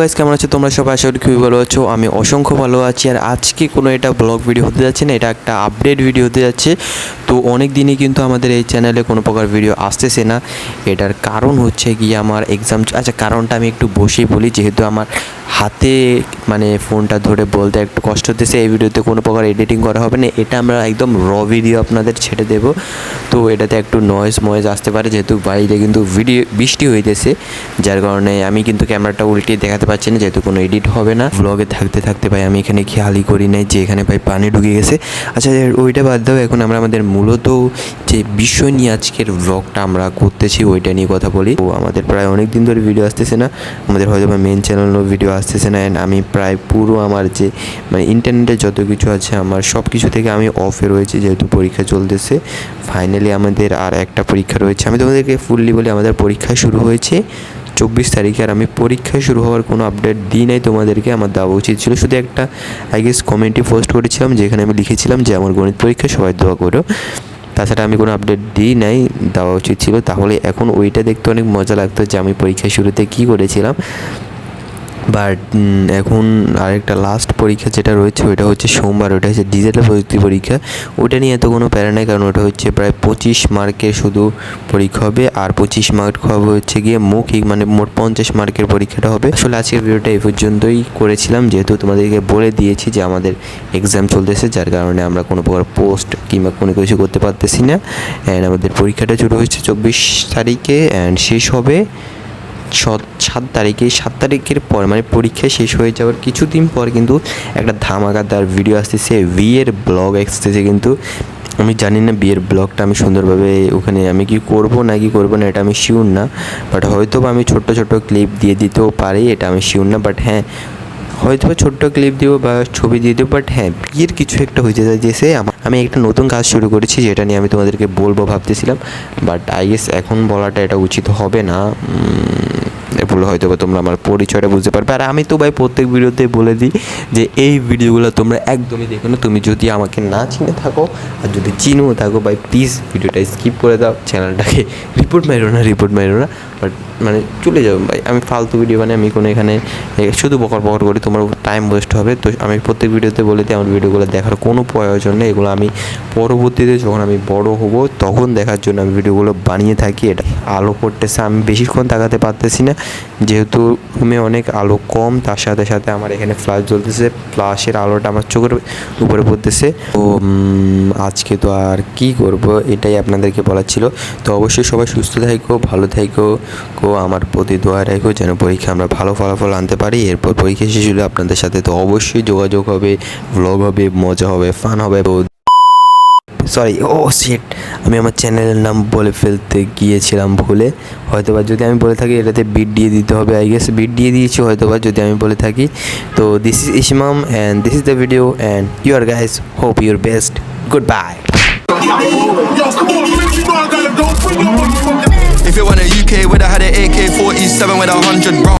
Guys কেমন আছো? তোমরা সবাই আশা করি খুবই ভালো আছো। আমি অসংখ্য ভালো আছি। আর আজকে কোনো এটা ব্লগ ভিডিও হতে যাচ্ছে না, এটা একটা আপডেট ভিডিও হতে যাচ্ছে। তো অনেক দিনই কিন্তু আমাদের এই চ্যানেলে কোনো প্রকার ভিডিও আসতেছে না। এটার কারণ হচ্ছে গিয়ে আমার এক্সাম আচ্ছা কারণটা আমি একটু বসেই বলি। যেহেতু আমার হাতে মানে ফোনটা ধরে বলতে একটু কষ্ট হতেছে এই ভিডিওতে কোনো প্রকার এডিটিং করা হবে না, এটা আমরা একদম র ভিডিও আপনাদের ছেড়ে দেব। তো এটাতে একটু নয়েজ ময়েজ আসতে পারে, যেহেতু বাইরে কিন্তু ভিডিও বৃষ্টি হইতেছে, যার কারণে আমি কিন্তু ক্যামেরাটা উল্টিয়ে দেখাতে পারছি না, যেহেতু কোনো এডিট হবে না। ব্লগে থাকতে থাকতে ভাই, আমি এখানে খেয়ালই করি নাই যে এখানে ভাই পানি ঢুকে গেছে। আচ্ছা ওইটা বাদ দাও, এখন আমরা আমাদের মূলত যে বিষয় নিয়ে আজকের ব্লগটা আমরা করতেছি, ওইটা নিয়ে কথা বলি। তো আমাদের প্রায় অনেক দিন ধরে ভিডিও আসতেছে না, আমাদের হয়তো বা মেন চ্যানেলও ভিডিও আসতেছে না অ্যান্ড আমি প্রায় পুরো আমার যে মানে ইন্টারনেটে যত কিছু আছে আমার সব কিছু থেকে আমি অফে রয়েছে যেহেতু পরীক্ষা চলতেছে। ফাইনালি আমাদের আর একটা পরীক্ষা রয়েছে। আমি তোমাদেরকে ফুললি বলি আমাদের পরীক্ষা শুরু হয়েছে। চব্বিশ তারিখে আর আমি পরীক্ষা শুরু হওয়ার কোনো আপডেট দিই নাই তোমাদেরকে, আমার দেওয়া উচিত ছিল। শুধু একটা আই গেস কমেন্টে পোস্ট করেছিলাম, যেখানে আমি লিখেছিলাম যে, আমার গণিত পরীক্ষা, সবাই দোয়া করো। তাছাড়া আমি কোনো আপডেট দিই নাই, দেওয়া উচিত ছিল। তাহলে এখন ওইটা দেখতে অনেক মজা লাগতো যে, আমি পরীক্ষা শুরুতে কী করেছিলাম। বাট এখন আরেকটা লাস্ট পরীক্ষা যেটা রয়েছে ওইটা হচ্ছে সোমবার, ওটা হচ্ছে ডিজিটাল প্রযুক্তি পরীক্ষা। ওইটা নিয়ে এত কোনো প্যারা নেই, কারণ ওটা হচ্ছে প্রায় পঁচিশ মার্কের শুধু পরীক্ষা হবে। আর পঁচিশ মার্ক হবে হচ্ছে গিয়ে মৌখিক মানে মোট পঞ্চাশ মার্কের পরীক্ষাটা হবে। আসলে আজকের ভিডিওটা এই পর্যন্তই করেছিলাম। যেহেতু তোমাদেরকে বলে দিয়েছি যে আমাদের এক্সাম চলতেছে, যার কারণে আমরা কোনো প্রকার পোস্ট কিংবা কোনো কিছু করতে পারতেছি না। অ্যান্ড আমাদের পরীক্ষাটা শুরু হচ্ছে চব্বিশ তারিখে অ্যান্ড শেষ হবে সাত সাত তারিখে সাত তারিখের পর মানে পরীক্ষা শেষ হয়ে যাওয়ার কিছুদিন পর কিন্তু একটা ধামাকাদার ভিডিও আসতেছে, বিয়ের ব্লগ আসতেছে কিন্তু। আমি জানি না বিয়ের ব্লগটা আমি সুন্দরভাবে ওখানে আমি কি করব না কি করব না, এটা আমি শিওর না। বাট হয়তো আমি ছোট্ট ছোট্ট ক্লিপ দিয়ে দিতেও পারি, এটা আমি শিওর না। বাট হ্যাঁ হয়তো ছোট্ট ক্লিপ দিব বা ছবি দিয়ে দেবো বাট হ্যাঁ বিয়ের কিছু একটা হয়ে যায় যে সে আমার আমি একটা নতুন কাজ শুরু করেছি, যেটা নিয়ে আমি তোমাদেরকে বলব ভাবতেছিলাম। বাট আই গেস এখন বলাটা এটা উচিত হবে না। এরপরে হয়তো বা তোমরা আমার পরিচয়টা বুঝতে পারবে। আর আমি তো ভাই প্রত্যেক ভিডিওতে বলে দিই যে এই ভিডিওগুলো তোমরা একদমই দেখো না। তুমি যদি আমাকে না চিনে থাকো আর যদি চিনেও থাকো ভাই প্লিজ ভিডিওটা স্কিপ করে দাও। চ্যানেলটাকে রিপোর্ট মারো না রিপোর্ট মারো না। বাট মানে চলে যাবে ভাই। আমি ফালতু ভিডিও মানে আমি কোনো এখানে শুধু বকর বকর করি, তোমার টাইম ওয়েস্ট হবে। তো আমি প্রত্যেক ভিডিওতে বলে দিই, আমার ভিডিওগুলো দেখার কোনো প্রয়োজন নেই। এগুলো আমি পরবর্তীতে যখন আমি বড় হব, তখন দেখার জন্য আমি ভিডিওগুলো বানিয়ে থাকি। এটা আলো পড়তেছে আমি বেশিক্ষণ তাকাতে পারতেছি না। যেহেতু রুমে অনেক আলো কম, তার সাথে সাথে আমার এখানে ফ্লাশ জ্বলতেছে। ফ্ল্যাশের আলোটা আমার চোখের উপরে পড়তেছে। তো আজকে তো আর কি করব? এটাই আপনাদেরকে বলার ছিল। তো অবশ্যই সবাই সুস্থ থাকো, ভালো থাকো, কো, আমার প্রতি দোয়া রাখো, যেন পরীক্ষা আমরা ভালো ফলাফল আনতে পারি। এরপর পরীক্ষা শেষ হলে আপনাদের সাথে তো অবশ্যই যোগাযোগ হবে ব্লগ হবে, মজা হবে ফান হবে। সরি ও সেট আমি আমার চ্যানেলের নাম বলে ফেলতে গিয়েছিলাম ভুলে। হয়তোবা যদি আমি বলে থাকি এটাতে বিট দিয়ে দিতে হবে আই গেস বিট দিয়ে দিয়েছি হয়তোবা যদি আমি বলে থাকি। তো this is Ismam and this is the video and you are guys hope your best good bye you If it went a UK, would I had an AK 47 with a hundred rounds.